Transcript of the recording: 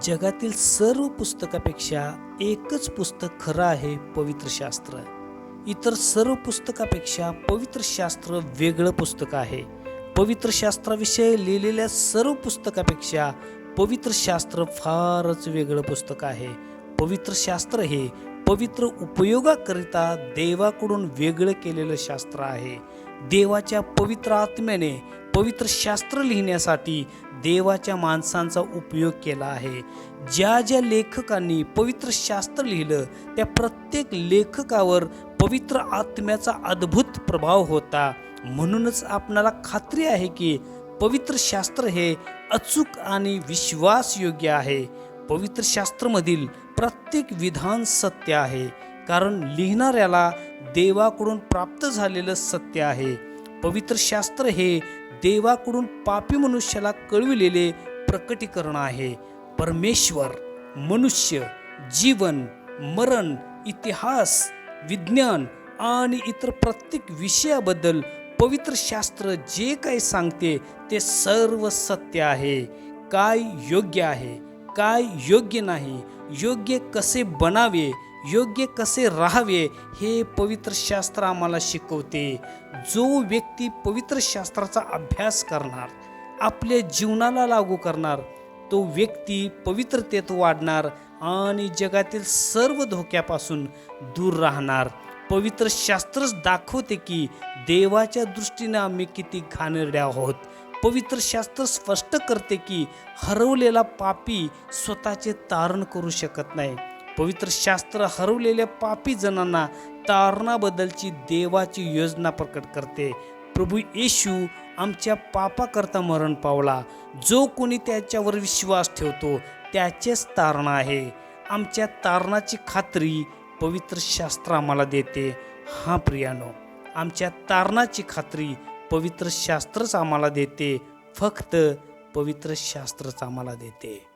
जगातील सर्व पुस्तकापेक्षा एकच पुस्तक खरं आहे पवित्र शास्त्र. इतर सर्व पुस्तकापेक्षा पवित्र शास्त्र वेगळं पुस्तक आहे. पवित्र शास्त्राविषयी लिहिलेल्या सर्व पुस्तकापेक्षा पवित्र शास्त्र फारच वेगळं पुस्तक आहे. पवित्र शास्त्र हे पवित्र उपयोगाकरिता देवाकडून वेगळं केलेलं शास्त्र आहे. देवाच्या पवित्र आत्म्याने पवित्र शास्त्र लिहिण्यासाठी देवाच्या माणसांचा उपयोग केला आहे. ज्या ज्या लेखकांनी पवित्र शास्त्र लिहिलं त्या प्रत्येक लेखकावर पवित्र आत्म्याचा अद्भुत प्रभाव होता. म्हणूनच आपणाला खात्री आहे की पवित्र शास्त्र हे अचूक आणि विश्वासयोग्य आहे. पवित्र शास्त्रमधील प्रत्येक विधान सत्य आहे. कारण लिहिणाऱ्याला देवाकडून प्राप्त झालेलं सत्य आहे. पवित्र शास्त्र हे देवाकडून पापी मनुष्याला कळविलेले प्रकटीकरण आहे. परमेश्वर मनुष्य जीवन मरण इतिहास विज्ञान आणि इतर प्रत्येक विषयाबद्दल पवित्र शास्त्र जे काही सांगते ते सर्व सत्य आहे. काय योग्य आहे? काय योग्य नाही? योग्य कसे बनावे? योग्य कसे राहावे हे पवित्र शास्त्र आम्हाला शिकवते. जो व्यक्ती पवित्र शास्त्राचा अभ्यास करणार आपल्या जीवनाला लागू करणार तो व्यक्ती पवित्रतेत वाढणार आणि जगातील सर्व धोक्यापासून दूर राहणार. पवित्र शास्त्रच दाखवते की देवाच्या दृष्टीने आम्ही किती घाणेरड्या आहोत. पवित्र शास्त्र स्पष्ट करते की हरवलेला पापी स्वतःचे तारण करू शकत नाही. पवित्र शास्त्र हरवलेल्या पापी जणांना तारणाबद्दलची देवाची योजना प्रकट करते. प्रभू येशू आमच्या पापाकरता मरण पावला. जो कोणी त्याच्यावर विश्वास ठेवतो त्याचेच तारण आहे. आमच्या तारणाची खात्री पवित्र शास्त्र आम्हाला देते. हा प्रियानो आमच्या तारणाची खात्री पवित्र शास्त्रच आम्हाला देते. फक्त पवित्र शास्त्रच आम्हाला देते.